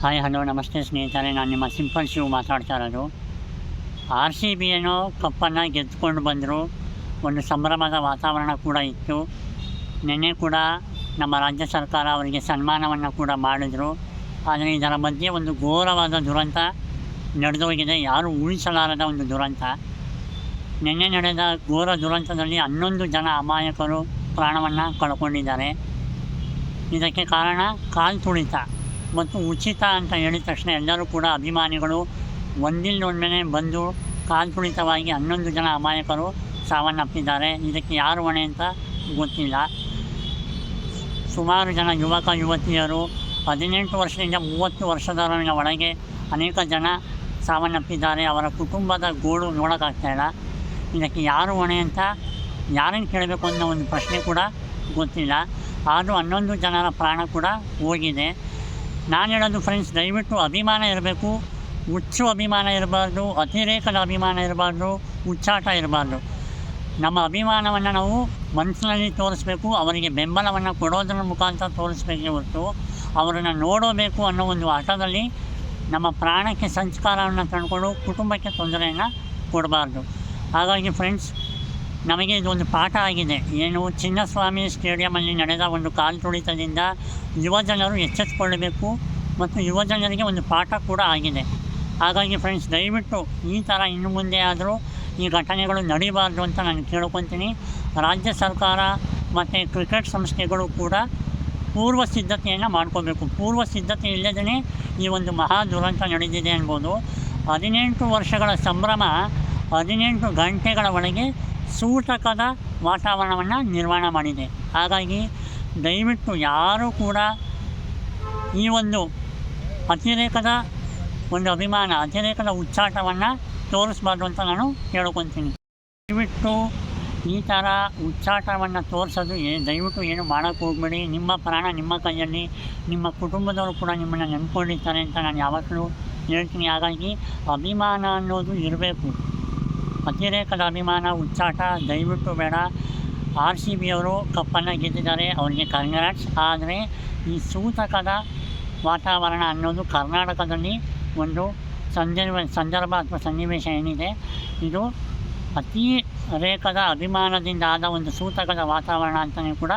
Hi hello ನಮಸ್ತೆ ಸ್ನೇಹಿತರೆ. ನಾನು ನಿಮ್ಮ ಸಿಂಪಲ್ ಶಿವ್ ಮಾತಾಡ್ತಾ ಇರೋದು. ಆರ್ ಸಿ ಬಿ ಏನೋ ಕಪ್ಪನ್ನು ಗೆದ್ದುಕೊಂಡು ಬಂದರು. ಒಂದು ಸಂಭ್ರಮದ ವಾತಾವರಣ ಕೂಡ ಇತ್ತು. ನಿನ್ನೆ ಕೂಡ ನಮ್ಮ ರಾಜ್ಯ ಸರ್ಕಾರ ಅವರಿಗೆ ಸನ್ಮಾನವನ್ನು ಕೂಡ ಮಾಡಿದರು. ಆದರೆ ಇದರ ಮಧ್ಯೆ ಒಂದು ಘೋರವಾದ ದುರಂತ ನಡೆದೋಗಿದೆ. ಯಾರು ಉಳಿಸಲಾರದ ಒಂದು ದುರಂತ. ನಿನ್ನೆ ನಡೆದ ಘೋರ ದುರಂತದಲ್ಲಿ ಹನ್ನೊಂದು ಜನ ಅಮಾಯಕರು ಪ್ರಾಣವನ್ನು ಕಳ್ಕೊಂಡಿದ್ದಾರೆ. ಇದಕ್ಕೆ ಕಾರಣ ಕಾಲು ತುಳಿತ ಮತ್ತು ಉಚಿತ ಅಂತ ಹೇಳಿದ ತಕ್ಷಣ ಎಲ್ಲರೂ ಕೂಡ ಅಭಿಮಾನಿಗಳು ಒಂದಿಲ್ಲೊಂದನೆ ಬಂದು ಕಾಲು ತುಳಿತವಾಗಿ ಹನ್ನೊಂದು ಜನ ಅಮಾಯಕರು ಸಾವನ್ನಪ್ಪಿದ್ದಾರೆ. ಇದಕ್ಕೆ ಯಾರು ಹೊಣೆ ಅಂತ ಗೊತ್ತಿಲ್ಲ. ಸುಮಾರು ಜನ ಯುವಕ, ಯುವತಿಯರು ಹದಿನೆಂಟು ವರ್ಷದಿಂದ ಮೂವತ್ತು ವರ್ಷದವರ ಒಳಗೆ ಅನೇಕ ಜನ ಸಾವನ್ನಪ್ಪಿದ್ದಾರೆ. ಅವರ ಕುಟುಂಬದ ಗೋಳು ನೋಡೋಕ್ಕಾಗ್ತಾಯಿಲ್ಲ ಇದಕ್ಕೆ ಯಾರು ಹೊಣೆ ಅಂತ ಯಾರನ್ನು ಕೇಳಬೇಕು ಅನ್ನೋ ಒಂದು ಪ್ರಶ್ನೆ ಕೂಡ ಗೊತ್ತಿಲ್ಲ. ಆದರೂ ಹನ್ನೊಂದು ಜನರ ಪ್ರಾಣ ಕೂಡ ಹೋಗಿದೆ. ನಾನು ಹೇಳೋದು ಫ್ರೆಂಡ್ಸ್ ದಯವಿಟ್ಟು ಅಭಿಮಾನ ಇರಬೇಕು. ಹುಚ್ಚು ಅಭಿಮಾನ ಇರಬಾರ್ದು, ಅತಿರೇಕದ ಅಭಿಮಾನ ಇರಬಾರ್ದು, ಹುಚ್ಚಾಟ ಇರಬಾರ್ದು. ನಮ್ಮ ಅಭಿಮಾನವನ್ನು ನಾವು ಮನಸ್ಸಿನಲ್ಲಿ ತೋರಿಸ್ಬೇಕು, ಅವರಿಗೆ ಬೆಂಬಲವನ್ನು ಕೊಡೋದ್ರ ಮುಖಾಂತರ ತೋರಿಸ್ಬೇಕೇ ಹೊರತು, ಅವರನ್ನು ನೋಡಬೇಕು ಅನ್ನೋ ಒಂದು ಆಟದಲ್ಲಿ ನಮ್ಮ ಪ್ರಾಣಕ್ಕೆ ಸಂಸ್ಕಾರವನ್ನು ತಂದುಕೊಂಡು, ಕುಟುಂಬಕ್ಕೆ ತೊಂದರೆಯನ್ನು ಕೊಡಬಾರ್ದು. ಹಾಗಾಗಿ ಫ್ರೆಂಡ್ಸ್ ನಮಗೆ ಇದೊಂದು ಪಾಠ ಆಗಿದೆ. ಏನು ಚಿನ್ನಸ್ವಾಮಿ ಸ್ಟೇಡಿಯಮಲ್ಲಿ ನಡೆದ ಒಂದು ಕಾಲು ತುಳಿತದಿಂದ ಯುವಜನರು ಎಚ್ಚೆತ್ತುಕೊಳ್ಳಬೇಕು ಮತ್ತು ಯುವಜನರಿಗೆ ಒಂದು ಪಾಠ ಕೂಡ ಆಗಿದೆ. ಹಾಗಾಗಿ ಫ್ರೆಂಡ್ಸ್ ದಯವಿಟ್ಟು ಈ ಥರ ಇನ್ನು ಮುಂದೆ ಆದರೂ ಈ ಘಟನೆಗಳು ನಡೀಬಾರ್ದು ಅಂತ ನಾನು ಕೇಳ್ಕೊತೀನಿ. ರಾಜ್ಯ ಸರ್ಕಾರ ಮತ್ತು ಕ್ರಿಕೆಟ್ ಸಂಸ್ಥೆಗಳು ಕೂಡ ಪೂರ್ವ ಸಿದ್ಧತೆಯನ್ನು ಮಾಡ್ಕೋಬೇಕು. ಪೂರ್ವ ಸಿದ್ಧತೆ ಇಲ್ಲದೇ ಈ ಒಂದು ಮಹಾ ದುರಂತ ನಡೆದಿದೆ ಅನ್ಬೋದು. ಹದಿನೆಂಟು ವರ್ಷಗಳ ಸಂಭ್ರಮ, ಹದಿನೆಂಟು ಗಂಟೆಗಳ ಒಳಗೆ ಸೂತಕದ ವಾತಾವರಣವನ್ನು ನಿರ್ಮಾಣ ಮಾಡಿದೆ. ಹಾಗಾಗಿ ದಯವಿಟ್ಟು ಯಾರೂ ಕೂಡ ಈ ಒಂದು ಅತಿರೇಕದ ಒಂದು ಅಭಿಮಾನ, ಅತಿರೇಕದ ಉಚ್ಚಾಟವನ್ನು ತೋರಿಸ್ಬಾರ್ದು ಅಂತ ನಾನು ಕೇಳ್ಕೊತೀನಿ. ದಯವಿಟ್ಟು ಈ ಥರ ಉಚ್ಚಾಟವನ್ನು ತೋರಿಸೋದು ಏ, ದಯವಿಟ್ಟು ಏನು ಮಾಡೋಕ್ಕೆ ಹೋಗಬೇಡಿ. ನಿಮ್ಮ ಪ್ರಾಣ ನಿಮ್ಮ ಕೈಯಲ್ಲಿ, ನಿಮ್ಮ ಕುಟುಂಬದವರು ಕೂಡ ನಿಮ್ಮನ್ನು ನೆನ್ಕೊಂಡಿರ್ತಾರೆ ಅಂತ ನಾನು ಯಾವಾಗಲೂ ಹೇಳ್ತೀನಿ. ಹಾಗಾಗಿ ಅಭಿಮಾನ ಅನ್ನೋದು ಇರಬೇಕು. ಅತಿರೇಕದ ಅಭಿಮಾನ ಉಚ್ಚಾಟ, ದಯವಿಟ್ಟು ಬೇಡ. ಆರ್ ಸಿ ಬಿ ಅವರು ಕಪ್ಪನ್ನು ಗೆದ್ದಿದ್ದಾರೆ. ಅವರಿಗೆ ಕಂಗ್ರಾಟ್ಸ್ ಆದರೆ ಈ ಸೂತಕದ ವಾತಾವರಣ ಅನ್ನೋದು ಕರ್ನಾಟಕದಲ್ಲಿ ಒಂದು ಸಂದರ್ಭ ಸಂದರ್ಭ ಅಥವಾ ಸನ್ನಿವೇಶ ಏನಿದೆ, ಇದು ಅತಿ ರೇಖದ ಅಭಿಮಾನದಿಂದ ಆದ ಒಂದು ಸೂತಕದ ವಾತಾವರಣ ಅಂತಲೇ ಕೂಡ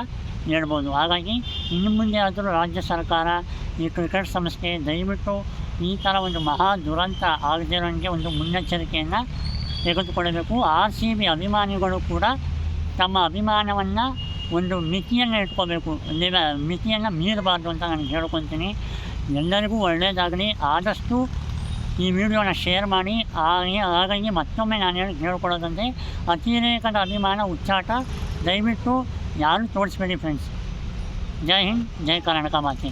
ಹೇಳ್ಬೋದು. ಹಾಗಾಗಿ ಇನ್ನು ಮುಂದೆ ಆದರೂ ರಾಜ್ಯ ಸರ್ಕಾರ, ಈ ಕ್ರಿಕೆಟ್ ಸಂಸ್ಥೆ ದಯವಿಟ್ಟು ಈ ಥರ ಒಂದು ಮಹಾ ದುರಂತ ಆಗದಿರೋಂಗೆ ಒಂದು ಮುನ್ನೆಚ್ಚರಿಕೆಯನ್ನು ತೆಗೆದುಕೊಳ್ಳಬೇಕು. ಆರ್ ಸಿ ಬಿ ಅಭಿಮಾನಿಗಳು ಕೂಡ ತಮ್ಮ ಅಭಿಮಾನವನ್ನು ಒಂದು ಮಿತಿಯನ್ನು ಇಟ್ಕೋಬೇಕು. ಲಿವ ಮಿತಿಯನ್ನು ಮೀರಬಾರ್ದು ಅಂತ ನಾನು ಹೇಳ್ಕೊತೀನಿ. ಎಲ್ಲರಿಗೂ ಒಳ್ಳೆಯದಾಗಲಿ ಆದಷ್ಟು ಈ ವಿಡಿಯೋನ ಶೇರ್ ಮಾಡಿ. ಹಾಗೆ, ಹಾಗಾಗಿ ಮತ್ತೊಮ್ಮೆ ನಾನು ಹೇಳಿ ಹೇಳ್ಕೊಡೋದಂತೆ ಅತಿರೇಕದ ಅಭಿಮಾನ, ಉಚ್ಚಾಟ. ದಯವಿಟ್ಟು ಯಾರು ತೋರಿಸ್ಬೇಡಿ ಫ್ರೆಂಡ್ಸ್ ಜೈ ಹಿಂದ್, ಜೈ ಕರ್ನಾಟಕ ಮಾತೆ.